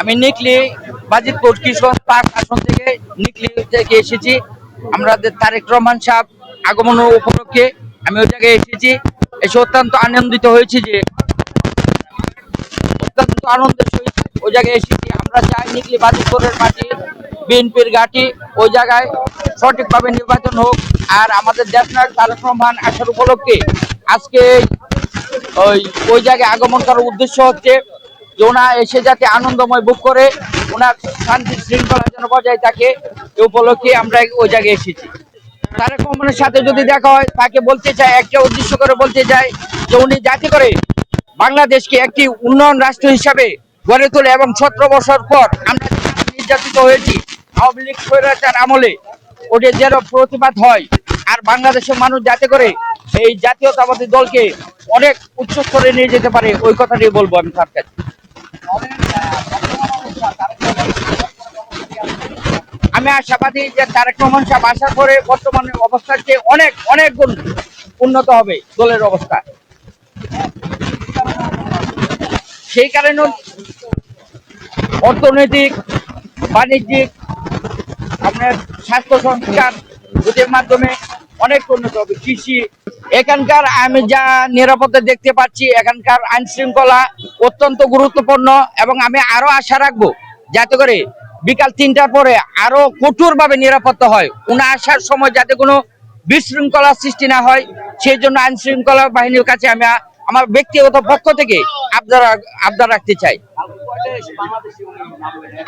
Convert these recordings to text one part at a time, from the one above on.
আমি নিকলি বাজিতপুর কিশোর পার্ক আসন থেকে নিকলি থেকে এসেছি। আমাদের তারেক রহমান সাহেব আগমন উপলক্ষে আমি ওই জায়গায় এসেছি। এসে অত্যন্ত আনন্দিত হয়েছি যে অত্যন্ত আনন্দের সহিত ওই জায়গায় এসেছি। আমরা চাই নিকলি বাজিতপুরের মাটি, বিএনপির ঘাঁটি ওই জায়গায় সঠিকভাবে নির্বাচন হোক। আর আমাদের দেশনায়ক তারেক রহমান আসার উপলক্ষে আজকে ওই ওই জায়গায় আগমন করার উদ্দেশ্য হচ্ছে যে ওনা এসে যাতে আনন্দময় বুক করে, ওনার শান্তি শৃঙ্খলা যেন বজায় থাকে এই উপলক্ষে আমরা ওই জায়গায় এসেছি। তারেক রহমানের সাথে যদি দেখা হয়, তাকে বলতে চাই একটা উদ্দেশ্য করে বলতে চাই যে উনি যাতে করে বাংলাদেশকে একটি উন্নয়ন রাষ্ট্র হিসাবে গড়ে তোলে এবং সতেরো বছর পর আমরা নির্যাতিত হয়েছি, আওয়ামী লীগ স্বৈরাচার আমলে ওদের যেন প্রতিবাদ হয়, আর বাংলাদেশের মানুষ যাতে করে এই জাতীয়তাবাদী দলকে অনেক উচ্চ স্তরে নিয়ে যেতে পারে, ওই কথাটি বলব আমি তার কাছে। আমি আশাবাদী যে তারেক রহমান সাহেব আসার পরে বর্তমানে অবস্থার চেয়ে অনেক অনেক গুণ উন্নত হবে দলের অবস্থা। সেই কারণে অর্থনৈতিক, বাণিজ্যিক, আপনার স্বাস্থ্য সংস্কার ওদের মাধ্যমে অনেক উন্নত হবে। কৃষি, এখানকার আমি যা নিরাপত্তা দেখতে পাচ্ছি, এখানকার আইন শৃঙ্খলা অত্যন্ত গুরুত্বপূর্ণ এবং আমি আরও আশা রাখব যাতে করে বিকাল তিনটার পরে আরও কঠোরভাবে নিরাপত্তা হয়। উনি আসার সময় যাতে কোনো বিশৃঙ্খলা সৃষ্টি না হয় সেই জন্য আইন শৃঙ্খলা বাহিনীর কাছে আমি আমার ব্যক্তিগত পক্ষ থেকে আবদার আবদার রাখতে চাই।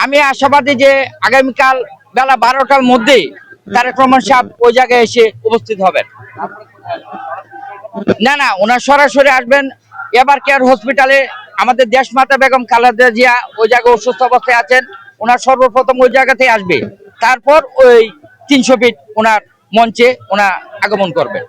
আমি আশাবাদী যে আগামীকাল বেলা বারোটার মধ্যে তারেক রহমান সাহেব ওই জায়গায় এসে উপস্থিত হবেন। না না ওনার সরাসরি আসবেন। এবার কেয়ার হসপিটালে আমাদের দেশমাতা বেগম খালেদা জিয়া ওই জায়গায় অসুস্থ অবস্থায় আছেন। ওনার সর্বপ্রথম ওই জায়গাতে আসবে। তারপর ওই তিনশো ফিট ওনার মঞ্চে ওনা আগমন করবেন।